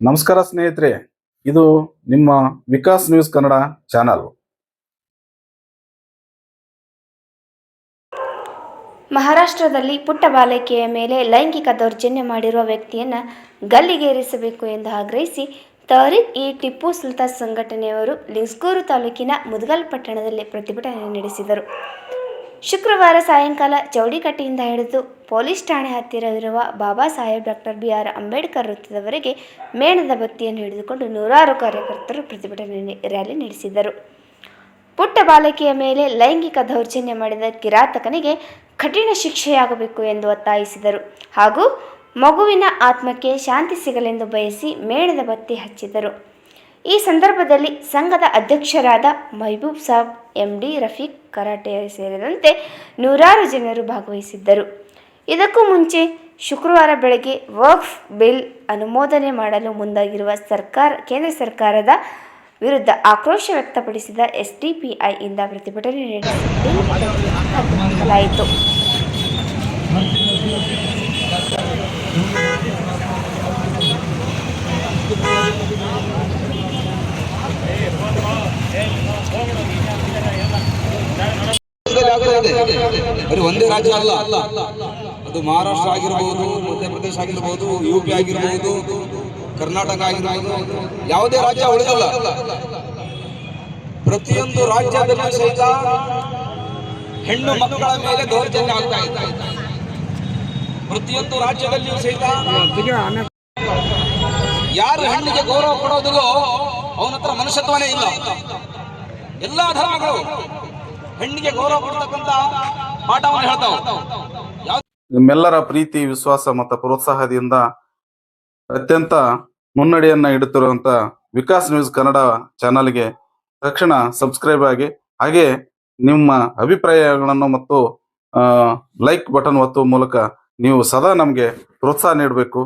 ನಮಸ್ಕಾರ ಸ್ನೇಹಿತರೆ, ಇದು ನಿಮ್ಮ ವಿಕಾಸ್ ನ್ಯೂಸ್ ಕನ್ನಡ ಚಾನಲ್. ಮಹಾರಾಷ್ಟ್ರದಲ್ಲಿ ಪುಟ್ಟ ಬಾಲಕಿಯ ಮೇಲೆ ಲೈಂಗಿಕ ದೌರ್ಜನ್ಯ ಮಾಡಿರುವ ವ್ಯಕ್ತಿಯನ್ನ ಗಲ್ಲಿಗೇರಿಸಬೇಕು ಎಂದು ಆಗ್ರಹಿಸಿ ತಹರೀಕ್ ಇ ಟಿಪ್ಪು ಸುಲ್ತಾನ್ ಸಂಘಟನೆಯವರು ಲಿಂಗ್ಸ್ಗೂರು ತಾಲೂಕಿನ ಮುದಗಲ್ ಪಟ್ಟಣದಲ್ಲಿ ಪ್ರತಿಭಟನೆ ನಡೆಸಿದರು. ಶುಕ್ರವಾರ ಸಾಯಂಕಾಲ ಚೌಡಿಕಟ್ಟೆಯಿಂದ ಹಿಡಿದು ಪೊಲೀಸ್ ಠಾಣೆ ಹತ್ತಿರವಿರುವ Baba Saheb doctor B R Ambedkar ವೃತ್ತದವರೆಗೆ ಮೇಣದ ಬತ್ತಿಯನ್ನು ಹಿಡಿದುಕೊಂಡು ನೂರಾರು ಕಾರ್ಯಕರ್ತರು ಪ್ರತಿಭಟನೆ ರ್ಯಾಲಿ ನಡೆಸಿದರು. ಪುಟ್ಟ ಬಾಲಕಿಯ ಮೇಲೆ ಲೈಂಗಿಕ ದೌರ್ಜನ್ಯ ಮಾಡಿದ ಕಿರಾತಕನಿಗೆ ಕಠಿಣ ಶಿಕ್ಷೆಯಾಗಬೇಕು ಎಂದು ಒತ್ತಾಯಿಸಿದರು. ಹಾಗೂ ಮಗುವಿನ ಆತ್ಮಕ್ಕೆ ಶಾಂತಿ ಸಿಗಲೆಂದು ಬಯಸಿ ಮೇಣದ ಬತ್ತಿ ಹಚ್ಚಿದರು. ಈ ಸಂದರ್ಭದಲ್ಲಿ ಸಂಘದ ಅಧ್ಯಕ್ಷರಾದ Mehboob Sab, M D Rafiq karate ಸೇರಿದಂತೆ ನೂರಾರು ಜನರು ಭಾಗವಹಿಸಿದ್ದರು. ಇದಕ್ಕೂ ಮುಂಚೆ ಶುಕ್ರವಾರ ಬೆಳಗ್ಗೆ ವಕ್ಫ್ ಬಿಲ್ ಅನುಮೋದನೆ ಮಾಡಲು ಮುಂದಾಗಿರುವ ಸರ್ಕಾರ, ಕೇಂದ್ರ ಸರ್ಕಾರದ ವಿರುದ್ಧ ಆಕ್ರೋಶ ವ್ಯಕ್ತಪಡಿಸಿದ ಎಸ್ಡಿಪಿಐ ಇಂದ ಪ್ರತಿಭಟನೆ ನಡೆಸಲಾಯಿತು ರಾಜ್ಯದಲ್ಲಿ ಇದೆ ಬರೀ ಒಂದೇ ರಾಜ್ಯ ಅಲ್ಲ. ಅದು ಮಹಾರಾಷ್ಟ್ರ ಆಗಿರ್ಬೋದು, ಮಧ್ಯಪ್ರದೇಶ ಆಗಿರ್ಬೋದು ಯು ಪಿ ಆಗಿರ್ಬೋದು, ಕರ್ನಾಟಕ ಆಗಿರ್ಬೋದು, ಯಾವುದೇ ರಾಜ್ಯ ಉಳಿದಲ್ಲ. ಪ್ರತಿಯೊಂದು ರಾಜ್ಯದಲ್ಲೂ ಸಹಿತ ಹೆಣ್ಣು ಮಕ್ಕಳ ಮೇಲೆ ದೌರ್ಜನ್ಯ ಆಗ್ತಾ ಇದೆ. ಪ್ರತಿಯೊಂದು ರಾಜ್ಯದಲ್ಲಿಯೂ ಸಹಿತ ಯಾರು ಹೆಣ್ಣಿಗೆ ಗೌರವ ಕೊಡೋದಿಲ್ಲೋ ಅವನ ಹತ್ರ ಮನುಷ್ಯತ್ವನೇ ಇಲ್ಲ. ಎಲ್ಲ ಧರ್ಮಗಳು ಹೆಣ್ಣಿಗೆ ಗೌರವ ಕೊಡ್ತಕ್ಕಂತ ಪಾಠವನ್ನು ಹೇಳ್ತಾವ. ನಿಮ್ಮೆಲ್ಲರ ಪ್ರೀತಿ, ವಿಶ್ವಾಸ ಮತ್ತು ಪ್ರೋತ್ಸಾಹದಿಂದ ಅತ್ಯಂತ ಮುನ್ನಡೆಯನ್ನ ಇಡುತ್ತಿರುವಂತ ವಿಕಾಸ್ ನ್ಯೂಸ್ ಕನ್ನಡ ಚಾನಲ್ಗೆ ತಕ್ಷಣ ಸಬ್ಸ್ಕ್ರೈಬ್ ಆಗಿ, ಹಾಗೆ ನಿಮ್ಮ ಅಭಿಪ್ರಾಯಗಳನ್ನು ಮತ್ತು ಲೈಕ್ ಬಟನ್ ಒತ್ತುವ ಮೂಲಕ ನೀವು ಸದಾ ನಮಗೆ ಪ್ರೋತ್ಸಾಹ ನೀಡಬೇಕು.